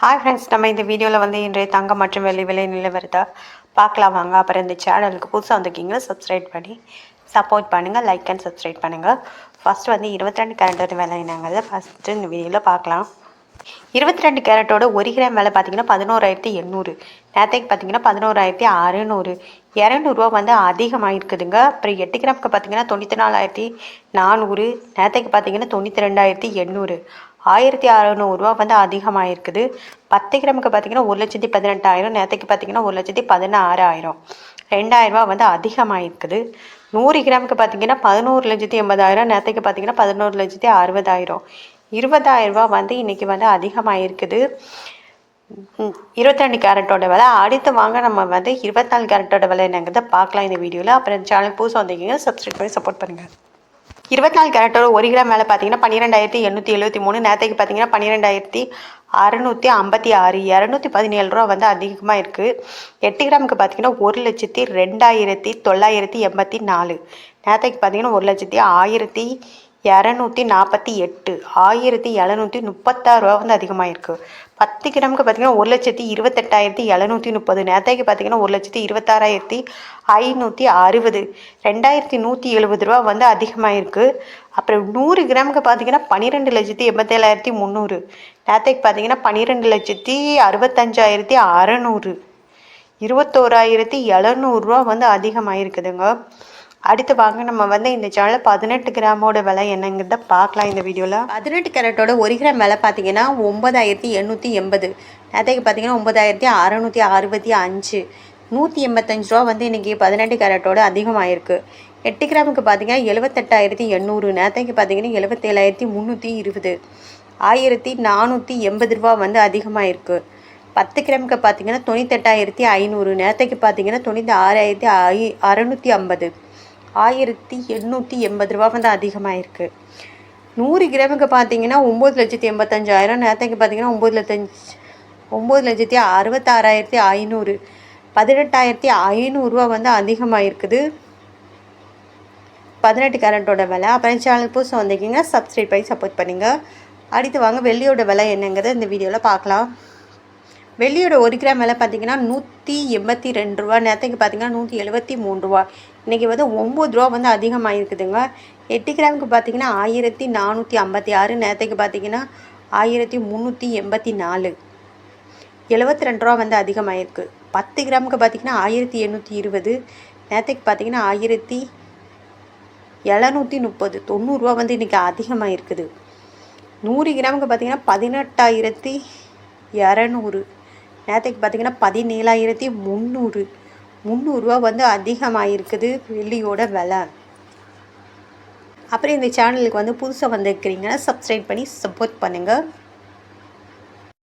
Hi friends நம்ம இந்த வீடியோவில் வந்து இன்றைய தங்கம் மற்றும் வெள்ளி விலை நிலவரத்தை பார்க்கலாம் வாங்க. அப்புறம் இந்த சேனலுக்கு புதுசாக வந்திருக்கீங்க சப்ஸ்கிரைப் பண்ணி சப்போர்ட் பண்ணுங்கள் லைக் அண்ட் சப்ஸ்கிரைப் பண்ணுங்கள் ஃபஸ்ட்டு வந்து இருபத்தி ரெண்டு கேரட் விலை என்னங்கிறத ஃபஸ்ட்டு இந்த வீடியோவில் பார்க்கலாம். இருபத்தி ரெண்டு கேரட்டோட ஒரு கிராம் விலை பார்த்தீங்கன்னா பதினோராயிரத்தி எண்ணூறு. நேற்றுக்கு பார்த்தீங்கன்னா பதினோராயிரத்தி அறுநூறு. இரநூறுவா வந்து அதிகமாக இருக்குதுங்க அப்புறம் எட்டு கிராமுக்கு பார்த்தீங்கன்னா தொண்ணூற்றி நாலாயிரத்தி நானூறு. நேற்றுக்கு பார்த்தீங்கன்னா தொண்ணூற்றி ரெண்டாயிரத்தி எண்ணூறு. ஆயிரத்தி அறநூறுவா வந்து அதிகமாக இருக்குது பத்து கிராமுக்கு பார்த்தீங்கன்னா ஒரு லட்சத்தி பதினெட்டாயிரம் நேற்றுக்கு பார்த்தீங்கன்னா ஒரு லட்சத்தி பதினாறாயிரம். ரெண்டாயிரரூபா வந்து அதிகமாக இருக்குது நூறு கிராமுக்கு பார்த்தீங்கன்னா பதினோரு லட்சத்தி எண்பதாயிரம் நேற்றுக்கு பார்த்தீங்கன்னா பதினோரு லட்சத்தி அறுபதாயிரம். இருபதாயிரரூபா வந்து இன்றைக்கி வந்து அதிகமாக இருக்குது இருபத்தி கேரட்டோட விலை. அடுத்து வாங்க நம்ம வந்து இருபத்தாலு கேரட்டோட விலை என்னங்கிறத பார்க்கலாம் இந்த வீடியோவில் அப்புறம் சேனல் புதுசாக வந்தீங்க சப்ஸ்கிரைப் பண்ணி சப்போர்ட் பண்ணுங்கள் இருபத்தி நாலு கேரட்டோட ஒரு கிராம் மேலே பார்த்தீங்கன்னா பன்னிரெண்டாயிரத்தி எண்ணூற்றி எழுபத்தி மூணு நேரத்துக்கு பார்த்தீங்கன்னா பன்னிரெண்டாயிரத்தி அறுநூற்றி ஐம்பத்தி ஆறு இரநூத்தி பதினேழு ரூபா வந்து அதிகமாக இருக்குது எட்டு கிராமுக்கு பார்த்தீங்கன்னா ஒரு லட்சத்தி ரெண்டாயிரத்தி தொள்ளாயிரத்தி எண்பத்தி நாலு நேரத்துக்கு பார்த்தீங்கன்னா ஒரு லட்சத்தி ஆயிரத்தி இரநூத்தி நாற்பத்தி எட்டு. ஆயிரத்தி எழுநூற்றி முப்பத்தாறு ரூபா வந்து அதிகமாக இருக்குது பத்து கிராமுக்கு பார்த்தீங்கன்னா ஒரு லட்சத்தி இருபத்தெட்டாயிரத்தி எழுநூற்றி முப்பது. நேத்தைக்கு பார்த்தீங்கன்னா ஒரு லட்சத்தி இருபத்தாறாயிரத்தி ஐநூற்றி அறுபது. ரெண்டாயிரத்தி நூற்றி எழுபது ரூபா வந்து அதிகமாக இருக்குது அப்புறம் நூறு கிராமுக்கு பார்த்தீங்கன்னா பன்னிரெண்டு லட்சத்தி எண்பத்தேழாயிரத்தி முந்நூறு. நேத்தைக்கு பார்த்தீங்கன்னா பன்னிரெண்டு லட்சத்தி அறுபத்தஞ்சாயிரத்தி அறநூறு. இருபத்தோராயிரத்தி எழுநூறுரூவா வந்து அதிகமாக இருக்குதுங்க அடுத்து வாங்க நம்ம வந்து இந்த சேனலில் பதினெட்டு கிராமோட விலை என்னங்கிறத பார்க்கலாம் இந்த வீடியோவில் பதினெட்டு கேரட்டோட ஒரு கிராம் விலை பார்த்தீங்கன்னா ஒம்பதாயிரத்தி எண்ணூற்றி எண்பது. நேற்றுக்கு பார்த்தீங்கன்னா ஒம்பதாயிரத்தி அறநூற்றி அறுபத்தி அஞ்சு. நூற்றி எண்பத்தஞ்சு ரூபா வந்து இன்றைக்கி பதினெட்டு கேரட்டோட அதிகமாகிருக்கு எட்டு கிராமுக்கு பார்த்தீங்கன்னா எழுபத்தெட்டாயிரத்தி எண்ணூறு. நேற்றுக்கு பார்த்தீங்கன்னா எழுபத்தேழாயிரத்தி முந்நூற்றி இருபது. ஆயிரத்தி நானூற்றி எண்பது ரூபா வந்து அதிகமாக இருக்குது பத்து கிராமுக்கு பார்த்தீங்கன்னா தொண்ணூத்தெட்டாயிரத்தி ஐநூறு. நேரத்துக்கு பார்த்தீங்கன்னா தொண்ணூற்றி ஆறாயிரத்தி ஐ அறநூற்றி ஐம்பது. ஆயிரத்தி எண்ணூற்றி எண்பது ரூபா வந்து அதிகமாக இருக்குது நூறு கிராமுக்கு பார்த்தீங்கன்னா ஒம்பது லட்சத்தி எண்பத்தஞ்சாயிரம் நேரத்துக்கு பார்த்தீங்கன்னா ஒம்பது லட்சத்தி ஒம்பது லட்சத்தி அறுபத்தாறாயிரத்தி ஐநூறு பதினெட்டாயிரத்தி ஐநூறுரூவா வந்து அதிகமாக இருக்குது பதினெட்டு கேரட்டோட விலை. அப்புறம் சேனல் புதுசாக வந்திருக்கீங்க சப்ஸ்கிரைப் பண்ணி சப்போர்ட் பண்ணுங்கள் அடுத்து வாங்க வெள்ளியோட விலை என்னங்கிறத இந்த வீடியோவில் பார்க்கலாம். வெள்ளியோட ஒரு கிராம் விலை பார்த்திங்கன்னா நூற்றி எண்பத்தி ரெண்டு ரூபா நேரத்துக்கு பார்த்திங்கன்னா நூற்றி எழுபத்தி மூணு ரூபா. இன்றைக்கி வந்து ஒம்பது ரூபா வந்து அதிகமாக இருக்குதுங்க எட்டு கிராமுக்கு பார்த்திங்கன்னா ஆயிரத்தி நானூற்றி ஐம்பத்தி ஆறு நேரத்துக்கு பார்த்திங்கன்னா ஆயிரத்தி முந்நூற்றி எண்பத்தி நாலு. எழுபத்தி ரெண்டு ரூபா வந்து அதிகமாக இருக்குது பத்து கிராமுக்கு பார்த்திங்கன்னா ஆயிரத்தி எண்ணூற்றி இருபது நேரத்துக்கு பார்த்திங்கன்னா ஆயிரத்தி எழுநூற்றி முப்பது. தொண்ணூறுரூவா வந்து இன்றைக்கி அதிகமாக இருக்குது நூறு கிராமுக்கு பார்த்திங்கன்னா பதினெட்டாயிரத்தி இரநூறு. நேற்றுக்கு பார்த்திங்கன்னா பதினேழாயிரத்தி முந்நூறு. முந்நூறுரூவா வந்து அதிகமாக இருக்குது வெள்ளியோட விலை. அப்புறம் இந்த சேனலுக்கு வந்து புதுசாக வந்திருக்கிறீங்கன்னா சப்ஸ்கிரைப் பண்ணி சப்போர்ட் பண்ணுங்கள்